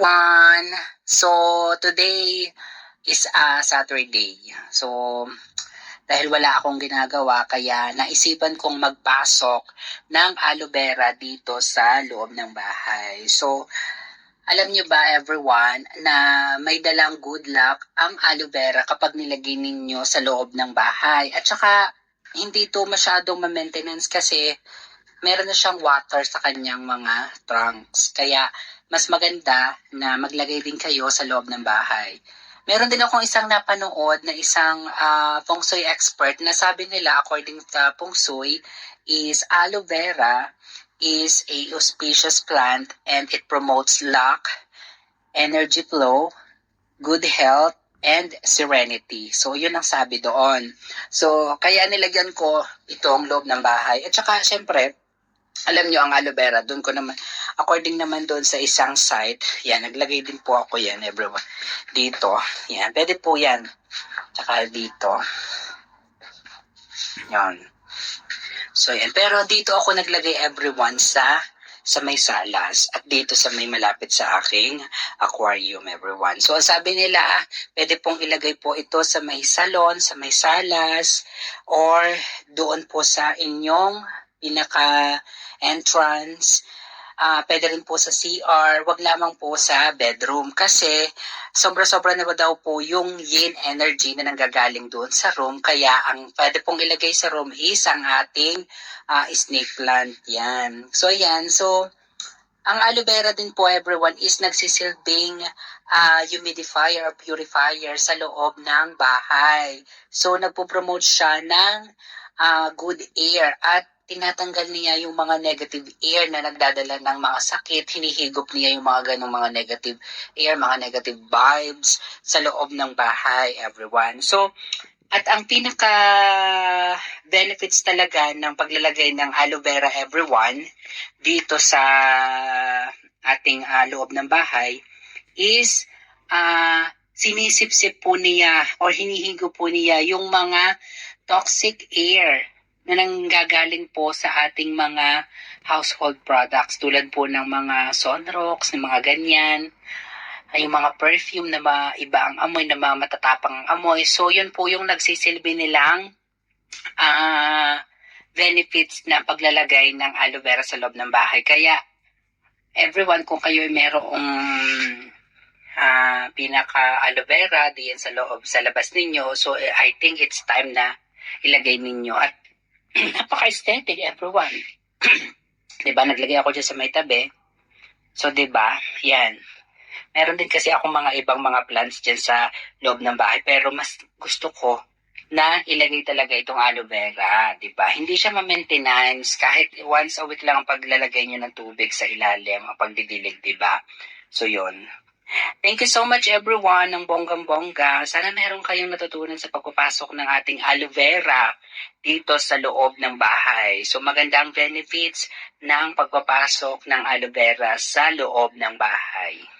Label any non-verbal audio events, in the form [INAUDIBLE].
everyone! So, today is a Saturday. So, dahil wala akong ginagawa, kaya naisipan kong magpasok ng aloe vera dito sa loob ng bahay. So, alam nyo ba everyone na may dalang good luck ang aloe vera kapag nilagay ninyo sa loob ng bahay. At saka, hindi to masyadong ma-maintenance kasi meron na siyang water sa kanyang mga trunks. Kaya, mas maganda na maglagay din kayo sa loob ng bahay. Meron din akong isang napanood na isang ah, feng shui expert na sabi nila according sa feng shui is aloe vera is a auspicious plant and it promotes luck, energy flow, good health, and serenity. So, yun ang sabi doon. So, kaya nilagyan ko itong loob ng bahay. At saka, syempre, alam nyo ang aloe vera, doon ko naman, according naman doon sa isang site, yan, naglagay din po ako yan, everyone. Dito, yan, pwede po yan. Tsaka dito. Yan. So, yan. Pero dito ako naglagay everyone sa sa may salas at dito sa may malapit sa aking aquarium everyone. So sabi nila, pwede pong ilagay po ito sa may salon, sa may salas or doon po sa inyong pinaka entrance. Ah, pwede rin po sa CR, wag lamang po sa bedroom kasi sobra-sobra na ba daw po yung yin energy na nanggagaling doon sa room kaya ang pwede pong ilagay sa room is ang ating ah, snake plant yan. So yan, so ang aloe vera din po everyone is nagsisilbing ah, humidifier or purifier sa loob ng bahay. So nagpo-promote siya ng ah, good air at tinatanggal niya yung mga negative air na nagdadala ng mga sakit, hinihigop niya yung mga ganong mga negative air, mga negative vibes sa loob ng bahay, everyone. So, at ang pinaka benefits talaga ng paglalagay ng aloe vera, everyone, dito sa ating ah, loob ng bahay, is ah sinisip-sip po niya or hinihigo po niya yung mga toxic air na nanggagaling po sa ating mga household products tulad po ng mga sunrocks, ng mga ganyan, ay yung mga perfume na iba ang amoy, na matatapang ang amoy. So, yun po yung nagsisilbi nilang ah benefits na paglalagay ng aloe vera sa loob ng bahay. Kaya, everyone, kung kayo ay merong ah pinaka aloe vera diyan sa loob, sa labas ninyo, so I think it's time na ilagay ninyo. At [CLEARS THROAT] napaka-aesthetic, everyone. [CLEARS THROAT] 'Di ba Naglagay ako dyan sa may tabi. So, 'di ba Yan. Meron din kasi ako mga ibang mga plants dyan sa loob ng bahay. Pero mas gusto ko na ilagay talaga itong aloe vera, 'di ba? Hindi siya ma-maintenance kahit once a week lang ang paglalagay niyo ng tubig sa ilalim, ang pagdidilig, 'di ba? So 'yon. Thank you so much everyone ng bonggang-bongga. Sana meron kayong natutunan sa pagpapasok ng ating aloe vera dito sa loob ng bahay. So magandang benefits ng pagpapasok ng aloe vera sa loob ng bahay.